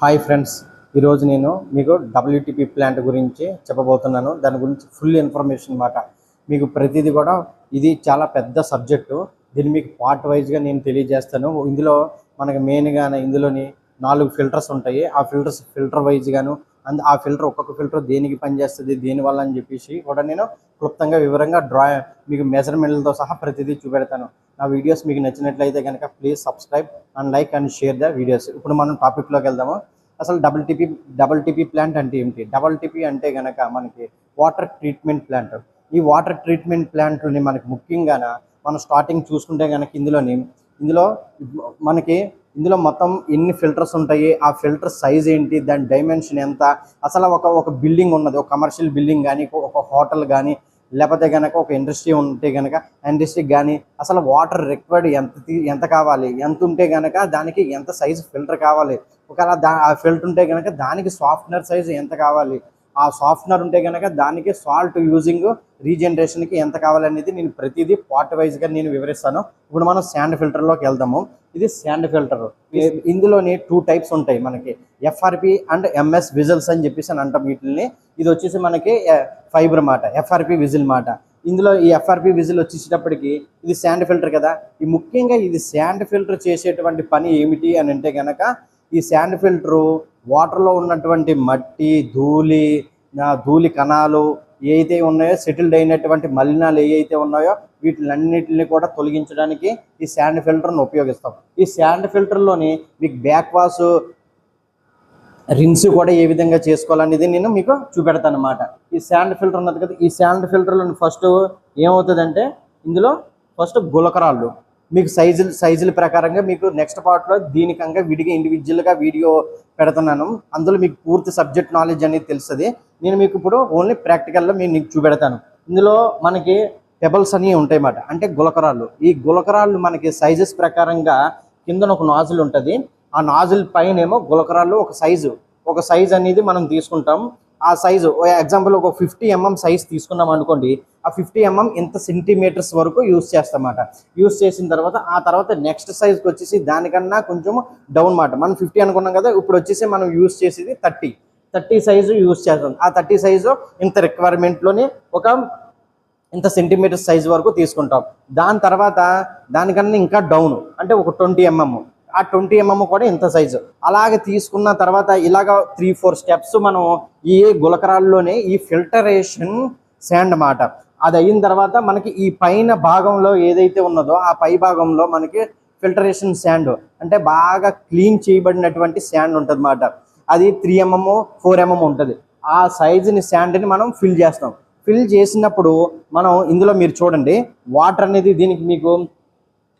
Hi friends ఈరోజు నేను మీకు డబ్ల్యూటీపీ ప్లాంట్ గురించి చెప్పబోతున్నాను. దాని గురించి ఫుల్ ఇన్ఫర్మేషన్ అన్నమాట. మీకు ప్రతిదీ కూడా ఇది చాలా పెద్ద సబ్జెక్టు దీన్ని మీకు పార్ట్ వైజ్గా నేను తెలియజేస్తాను. ఇందులో మనకి మెయిన్గా ఇందులోని నాలుగు ఫిల్టర్స్ ఉంటాయి. ఆ ఫిల్టర్స్ ఫిల్టర్ వైజ్గాను అండ్ ఆ ఫిల్టర్ ఒక్కొక్క ఫిల్టర్ దేనికి పనిచేస్తుంది దేనివల్ల అని చెప్పేసి కూడా నేను క్లుప్తంగా వివరంగా డ్రా మీకు మెజర్మెంట్లతో సహా ప్రతిదీ చూపెడతాను. నా వీడియోస్ మీకు నచ్చినట్లయితే కనుక please subscribe and like and share the videos. ఇప్పుడు మనం టాపిక్లోకి వెళ్దాము. అసలు double TP double TP plant అంటే ఏమిటి? డబుల్ టీపీ అంటే కనుక మనకి వాటర్ ట్రీట్మెంట్ ప్లాంట్ ఈ వాటర్ ట్రీట్మెంట్ ప్లాంట్ని మనకి ముఖ్యంగా మనం స్టార్టింగ్ చూసుకుంటే కనుక ఇందులోని ఇందులో మనకి ఇందులో మొత్తం ఎన్ని ఫిల్టర్స్ ఉంటాయి ఆ ఫిల్టర్ సైజ్ ఏంటి దాని డైమెన్షన్ ఎంత అసలు ఒక ఒక బిల్డింగ్ ఉన్నది ఒక కమర్షియల్ బిల్డింగ్ కానీ ఒక హోటల్ కానీ లేకపోతే కనుక ఒక ఇండస్ట్రీ ఉంటే కనుక ఇండస్ట్రీకి కానీ అసలు వాటర్ రిక్వైర్డ్ ఎంత ఎంత కావాలి ఎంత ఉంటే కనుక దానికి ఎంత సైజు ఫిల్టర్ కావాలి ఒకవేళ దా ఆ ఫిల్టర్ ఉంటే కనుక దానికి సాఫ్ట్వేర్ సైజు ఎంత కావాలి ఆ సాఫ్ట్నర్ ఉంటే కనుక దానికి సాల్ట్ యూజింగ్ రీజనరేషన్కి ఎంత కావాలనేది నేను ప్రతిదీ పార్ట్ వైజ్గా నేను వివరిస్తాను. ఇప్పుడు మనం శాండ్ ఫిల్టర్లోకి వెళ్దాము. ఇది శాండ్ ఫిల్టర్ ఇందులోని టూ టైప్స్ ఉంటాయి మనకి. ఎఫ్ఆర్పి అండ్ ఎంఎస్ విజిల్స్ అని చెప్పేసి అని అంటాం వీటిని ఇది వచ్చేసి మనకి ఫైబర్ మాట. ఎఫ్ఆర్పి విజిల్ మాట. ఇందులో ఈ ఎఫ్ఆర్పి విజిల్ వచ్చేసేటప్పటికి ఇది శాండ్ ఫిల్టర్ కదా. ఈ ముఖ్యంగా ఇది శాండ్ ఫిల్టర్ చేసేటువంటి పని ఏమిటి అని అంటే కనుక ఈ శాండ్ ఫిల్టరు వాటర్లో ఉన్నటువంటి మట్టి ధూళి ధూళి కణాలు ఏవైతే ఉన్నాయో సెటిల్డ్ అయినటువంటి మలినాలు ఏవైతే ఉన్నాయో వీటిలన్నిటిని కూడా తొలగించడానికి ఈ శాండ్ ఫిల్టర్ను ఉపయోగిస్తాం. ఈ శాండ్ ఫిల్టర్లోని మీకు బ్యాక్ వాష్ రిన్స్ కూడా ఏ విధంగా చేసుకోవాలనేది నేను మీకు చూపెడతాను అనమాట ఈ శాండ్ ఫిల్టర్ ఉన్నది కదా ఈ శాండ్ ఫిల్టర్లో ఫస్ట్ ఏమవుతుందంటే ఇందులో ఫస్ట్ గులకరాళ్ళు మీకు సైజులు సైజుల ప్రకారంగా మీకు నెక్స్ట్ పార్ట్లో దీనికంగా విడిగా ఇండివిజువల్గా వీడియో పెడుతున్నాను. అందులో మీకు పూర్తి సబ్జెక్ట్ నాలెడ్జ్ అనేది తెలుస్తుంది. నేను మీకు ఇప్పుడు ఓన్లీ ప్రాక్టికల్లో నేను నీకు చూపెడతాను. ఇందులో మనకి పెబల్స్ అని ఉంటాయి అన్నమాట అంటే గులకరాళ్ళు. ఈ గులకరాళ్ళు మనకి సైజెస్ ప్రకారంగా కిందన ఒక నాజుల్ ఉంటుంది. ఆ నాజుల్ పైన ఏమో గులకరాళ్ళు ఒక సైజు ఒక సైజ్ అనేది మనం తీసుకుంటాం. ఆ సైజు ఎగ్జాంపుల్ ఒక ఫిఫ్టీ ఎంఎం సైజ్ తీసుకున్నాం అనుకోండి ఆ ఫిఫ్టీ ఎంఎం ఇంత సెంటీమీటర్స్ వరకు యూస్ చేస్తామాట యూస్ చేసిన తర్వాత ఆ తర్వాత నెక్స్ట్ సైజ్కి వచ్చేసి దానికన్నా కొంచెం డౌన్ మాట మనం ఫిఫ్టీ అనుకున్నాం కదా ఇప్పుడు వచ్చేసి మనం యూస్ చేసేది థర్టీ థర్టీ సైజు యూస్ చేస్తాం. ఆ థర్టీ సైజు ఇంత రిక్వైర్మెంట్లోనే ఒక ఇంత సెంటీమీటర్ సైజ్ వరకు తీసుకుంటాం. దాని తర్వాత దానికన్నా ఇంకా డౌన్ అంటే ఒక ట్వంటీ ఎంఎం ఆ ట్వంటీ ఎంఎం కూడా ఇంత సైజు అలాగే తీసుకున్న తర్వాత ఇలాగ త్రీ ఫోర్ స్టెప్స్ మనం ఈ గులకరాల్లోనే ఈ ఫిల్టరేషన్ శాండ్ మాట. అది అయిన తర్వాత మనకి ఈ పైన భాగంలో ఏదైతే ఉన్నదో ఆ పై భాగంలో మనకి ఫిల్టరేషన్ శాండ్ అంటే బాగా క్లీన్ చేయబడినటువంటి శాండ్ ఉంటుంది అన్నమాట అది త్రీ ఎంఎం ఫోర్ ఎంఎం ఉంటుంది. ఆ సైజుని శాండ్ని మనం ఫిల్ చేస్తాం. ఫిల్ చేసినప్పుడు మనం ఇందులో మీరు చూడండి వాటర్ అనేది దీనికి మీకు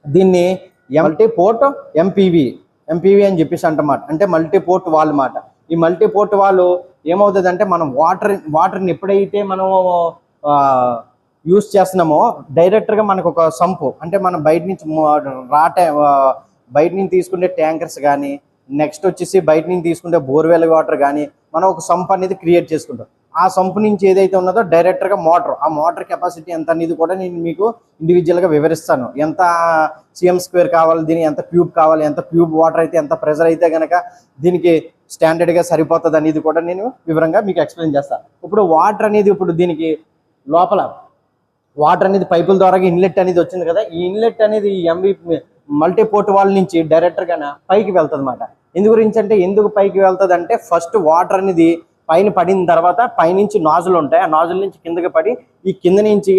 దీన్ని మల్టీ పోర్ట్ ఎంపీవి ఎంపీవి అని చెప్పేసి అంటమాట. అంటే మల్టీ పోర్ట్ వాల్ మాట. ఈ మల్టీ పోర్ట్ వాళ్ళు ఏమవుతుంది అంటే మనం వాటర్ వాటర్ని ఎప్పుడైతే మనం యూస్ చేస్తున్నామో డైరెక్ట్గా మనకు ఒక సంపు. అంటే మనం బయట నుంచి రాట బయట నుంచి తీసుకునే ట్యాంకర్స్ కానీ నెక్స్ట్ వచ్చేసి బయట నుంచి తీసుకుంటే బోర్వెల్ వాటర్ కానీ మనం ఒక సంప్ అనేది క్రియేట్ చేసుకుంటాం. ఆ సంపు నుంచి ఏదైతే ఉన్నదో డైరెక్ట్గా మోటార్ ఆ మోటార్ కెపాసిటీ ఎంత అనేది కూడా నేను మీకు ఇండివిజువల్గా వివరిస్తాను. ఎంత సిఎం స్క్వేర్ కావాలి దీని ఎంత క్యూబ్ కావాలి ఎంత క్యూబ్ వాటర్ అయితే ఎంత ప్రెజర్ అయితే కనుక దీనికి స్టాండర్డ్గా సరిపోతుంది అనేది కూడా నేను వివరంగా మీకు ఎక్స్ప్లెయిన్ చేస్తాను. ఇప్పుడు వాటర్ అనేది ఇప్పుడు దీనికి లోపల వాటర్ అనేది పైపుల ద్వారా ఇన్లెట్ అనేది వచ్చింది కదా ఈ ఇన్లెట్ అనేది ఎంవి మల్టీపోర్ట్ వాల్ నుంచి డైరెక్టర్గా పైకి వెళ్తుంది అనమాట ఎందు గురించి అంటే ఎందుకు పైకి వెళ్తుంది అంటే ఫస్ట్ వాటర్ అనేది పైన పడిన తర్వాత పైనుంచి నాజులు ఉంటాయి. ఆ నాజుల నుంచి కిందకి పడి ఈ కింద నుంచి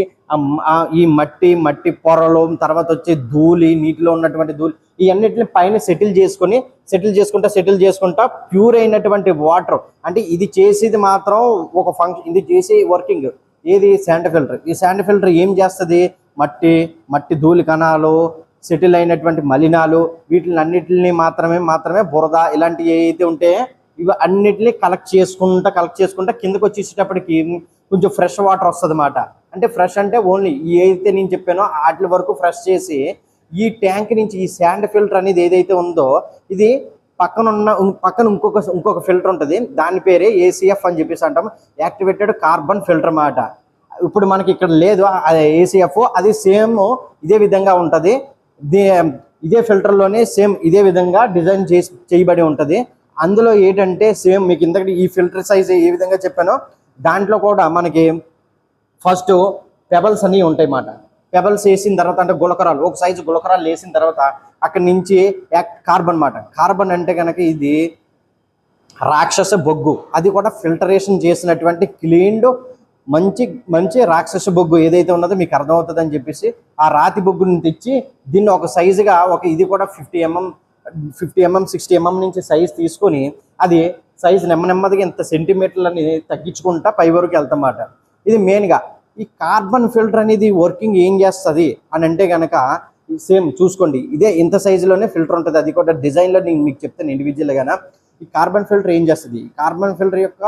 ఈ మట్టి మట్టి పొరలు తర్వాత వచ్చే ధూళి నీటిలో ఉన్నటువంటి ధూళి ఈ అన్నిటిని పైన సెటిల్ చేసుకొని సెటిల్ చేసుకుంటా సెటిల్ చేసుకుంటా ప్యూర్ అయినటువంటి వాటర్. అంటే ఇది చేసేది మాత్రం ఒక ఫంక్షన్ ఇది చేసే వర్కింగ్. ఏది? Sand filter. ఈ శాండ్ ఫిల్టర్ ఏం చేస్తుంది? మట్టి మట్టి ధూళి కణాలు సెటిల్ అయినటువంటి మలినాలు వీటిని అన్నిటిని మాత్రమే మాత్రమే బురద ఇలాంటివి ఏవైతే ఉంటే ఇవి అన్నిటినీ కలెక్ట్ చేసుకుంటా కలెక్ట్ చేసుకుంటా కిందకు వచ్చేసేటప్పటికి కొంచెం ఫ్రెష్ వాటర్ వస్తుంది అన్నమాట అంటే ఫ్రెష్ అంటే ఓన్లీ ఏదైతే నేను చెప్పానో వాటి వరకు ఫ్రెష్ చేసి ఈ ట్యాంక్ నుంచి ఈ శాండ్ ఫిల్టర్ అనేది ఏదైతే ఉందో ఇది పక్కన ఉన్న పక్కన ఇంకొక ఇంకొక ఫిల్టర్ ఉంటుంది. దాని పేరే ఏసీఎఫ్ అని చెప్పేసి అంటాం. యాక్టివేటెడ్ కార్బన్ ఫిల్టర్ అన్నమాట. ఇప్పుడు మనకి ఇక్కడ లేదు ఏసీఎఫ్ అది సేమ్ ఇదే విధంగా ఉంటుంది. దే ఇదే ఫిల్టర్లోనే సేమ్ ఇదే విధంగా డిజైన్ చేసి చేయబడి ఉంటుంది. అందులో ఏంటంటే సేమ్ మీకు ఇంతకటి ఈ ఫిల్టర్ సైజ్ ఏ విధంగా చెప్పానో దాంట్లో కూడా మనకి ఫస్ట్ పెబల్స్ అన్నీ ఉంటాయి అన్నమాట. పెబల్స్ వేసిన తర్వాత అంటే గులకరాలు ఒక సైజు గులకరాలు వేసిన తర్వాత అక్కడి నుంచి కార్బన్ మాట కార్బన్ అంటే కనుక ఇది రాక్షస బొగ్గు. అది కూడా ఫిల్టరేషన్ చేసినటువంటి క్లీన్డ్ మంచి మంచి రాక్షస బొగ్గు ఏదైతే ఉన్నదో మీకు అర్థమవుతుంది అని చెప్పేసి ఆ రాతి బొగ్గుని తెచ్చి దీన్ని ఒక సైజుగా ఒక ఇది కూడా fifty mm fifty mm sixty mm నుంచి సైజ్ తీసుకొని అది సైజ్ నెమ్మ నెమ్మదిగా ఇంత సెంటీమీటర్లని తగ్గించుకుంటా పై వరకు వెళ్తామాట ఇది మెయిన్గా ఈ కార్బన్ ఫిల్టర్ అనేది వర్కింగ్ ఏం చేస్తుంది అని అంటే కనుక సేమ్ చూసుకోండి. ఇదే ఇంత సైజులోనే ఫిల్టర్ ఉంటుంది. అది కూడా డిజైన్లో నేను మీకు చెప్తాను ఇండివిజువల్గానా ఈ కార్బన్ ఫిల్టర్ ఏం చేస్తుంది? ఈ కార్బన్ ఫిల్టర్ యొక్క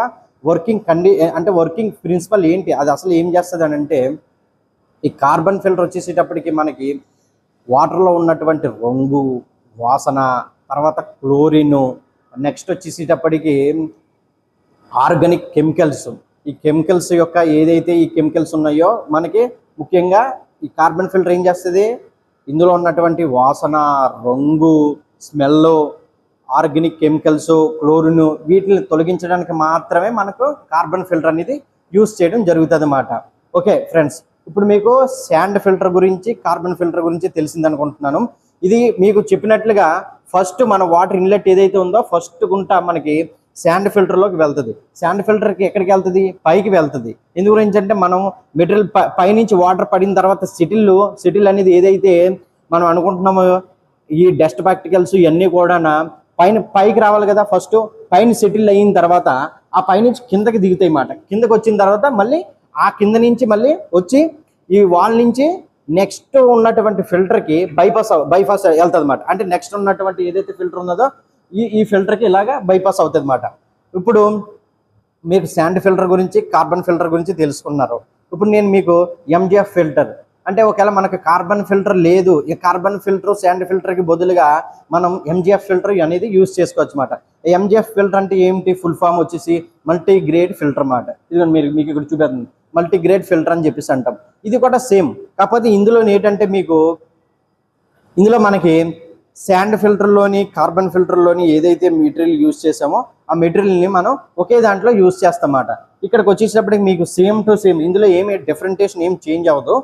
వర్కింగ్ కండి అంటే వర్కింగ్ ప్రిన్సిపల్ ఏంటి? అది అసలు ఏం చేస్తుంది అని అంటే ఈ కార్బన్ ఫిల్టర్ వచ్చేసేటప్పటికి మనకి వాటర్లో ఉన్నటువంటి రంగు వాసన తర్వాత క్లోరిన్ నెక్స్ట్ వచ్చేసేటప్పటికి ఆర్గానిక్ కెమికల్స్. ఈ కెమికల్స్ యొక్క ఏదైతే ఈ కెమికల్స్ ఉన్నాయో మనకి ముఖ్యంగా ఈ కార్బన్ ఫిల్టర్ ఏం చేస్తుంది? ఇందులో ఉన్నటువంటి వాసన రంగు స్మెల్ ఆర్గానిక్ కెమికల్స్ క్లోరిన్ వీటిని తొలగించడానికి మాత్రమే మనకు కార్బన్ ఫిల్టర్ అనేది యూస్ చేయడం జరుగుతుంది అన్నమాట ఓకే ఫ్రెండ్స్ ఇప్పుడు మీకు శాండ్ ఫిల్టర్ గురించి కార్బన్ ఫిల్టర్ గురించి తెలిసిందనుకుంటున్నాను. ఇది మీకు చెప్పినట్లుగా ఫస్ట్ మన వాటర్ ఇన్లెట్ ఏదైతే ఉందో ఫస్ట్ గుంట మనకి శాండ్ ఫిల్టర్లోకి వెళ్తుంది. శాండ్ ఫిల్టర్కి ఎక్కడికి వెళ్తుంది? పైకి వెళ్తుంది. ఎందు గురించి అంటే మనం మెటీరియల్ పైనుంచి వాటర్ పడిన తర్వాత సిటిల్ సిటిల్ అనేది ఏదైతే మనం అనుకుంటున్నామో ఈ డస్ట్ పార్టికల్స్ ఇవన్నీ కూడా పైన పైకి రావాలి కదా ఫస్ట్ పైన సెటిల్ అయిన తర్వాత ఆ పైనుంచి కిందకి దిగుతాయి మాట కిందకి వచ్చిన తర్వాత మళ్ళీ ఆ కింద నుంచి మళ్ళీ వచ్చి ఈ వాల్ నుంచి నెక్స్ట్ ఉన్నటువంటి ఫిల్టర్కి బైపాస్ బైపాస్ వెళ్తుంది అనమాట అంటే నెక్స్ట్ ఉన్నటువంటి ఏదైతే ఫిల్టర్ ఉన్నదో ఈ ఈ ఫిల్టర్కి ఇలాగా బైపాస్ అవుతుంది అనమాట ఇప్పుడు మీకు శాండ్ ఫిల్టర్ గురించి కార్బన్ ఫిల్టర్ గురించి తెలుసుకున్నారు. ఇప్పుడు నేను మీకు ఎంజిఎఫ్ ఫిల్టర్ అంటే ఒకవేళ మనకు కార్బన్ ఫిల్టర్ లేదు ఈ కార్బన్ ఫిల్టర్ శాండ్ ఫిల్టర్కి బదులుగా మనం ఎంజిఎఫ్ ఫిల్టర్ అనేది యూస్ చేసుకోవచ్చు అనమాట ఎంజిఎఫ్ ఫిల్టర్ అంటే ఏమిటి? ఫుల్ ఫామ్ వచ్చేసి మల్టీ గ్రేడ్ ఫిల్టర్ అన్నమాట. ఇది మీరు మీకు ఇక్కడ చూపెడుతుంది మల్టీగ్రేడ్ ఫిల్టర్ అని చెప్పేసి అంటాం. ఇది కూడా సేమ్ కాకపోతే ఇందులో ఏంటంటే మీకు ఇందులో మనకి శాండ్ ఫిల్టర్లోని కార్బన్ ఫిల్టర్లోని ఏదైతే మెటీరియల్ యూజ్ చేసామో ఆ మెటీరియల్ని మనం ఒకే దాంట్లో యూజ్ చేస్తామాట ఇక్కడికి వచ్చేసినప్పటికి మీకు సేమ్ టు సేమ్ ఇందులో ఏమి డిఫరెంటేషన్ ఏం చేంజ్ అవ్వదు.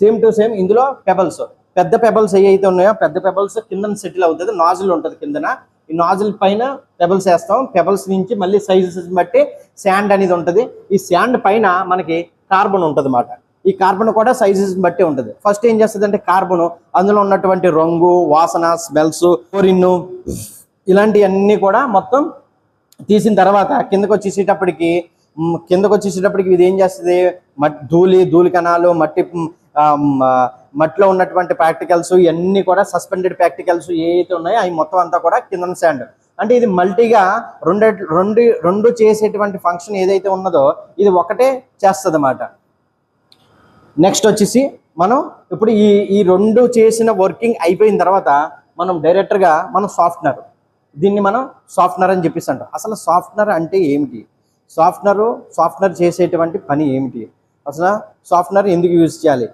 సేమ్ టు సేమ్ ఇందులో పెబల్స్ పెద్ద పెబల్స్ ఏవైతే ఉన్నాయో పెద్ద పెబల్స్ కింద సెటిల్ అవుతుంది నాజిల్ ఉంటుంది కిందన. ఈ నాజిల్ పైన పెబల్స్ వేస్తాం. పెబల్స్ నుంచి మళ్ళీ సైజెస్ బట్టి శాండ్ అనేది ఉంటుంది. ఈ శాండ్ పైన మనకి కార్బన్ ఉంటుంది అన్నమాట ఈ కార్బన్ కూడా సైజెస్ బట్టి ఉంటుంది. ఫస్ట్ ఏం చేస్తుంది అంటే కార్బన్ అందులో ఉన్నటువంటి రంగు వాసన స్మెల్స్ కోరిన్ను ఇలాంటివన్నీ కూడా మొత్తం తీసిన తర్వాత కిందకు వచ్చేసేటప్పటికి కిందకు వచ్చేసేటప్పటికి ఇది ఏం చేస్తుంది? మట్ ధూళి ధూళి కణాలు మట్టి మట్టిలో ఉన్నటువంటి ప్రాక్టికల్స్ ఇవన్నీ కూడా సస్పెండెడ్ ప్రాక్టికల్స్ ఏవైతే ఉన్నాయో అవి మొత్తం అంతా కూడా కింద శాండ్ అంటే ఇది మల్టీగా రెండు రెండు రెండు చేసేటువంటి ఫంక్షన్ ఏదైతే ఉన్నదో ఇది ఒకటే చేస్తుంది అన్నమాట నెక్స్ట్ వచ్చేసి మనం ఇప్పుడు ఈ ఈ రెండు చేసిన వర్కింగ్ అయిపోయిన తర్వాత మనం డైరెక్టర్గా మనం సాఫ్ట్నర్ దీన్ని మనం సాఫ్ట్నర్ అని చెప్పేసి అంటాం. అసలు సాఫ్ట్నర్ అంటే ఏమిటి? సాఫ్ట్నర్ సాఫ్ట్నర్ చేసేటువంటి పని ఏమిటి? అసలు సాఫ్ట్నర్ ఎందుకు యూజ్ చేయాలి?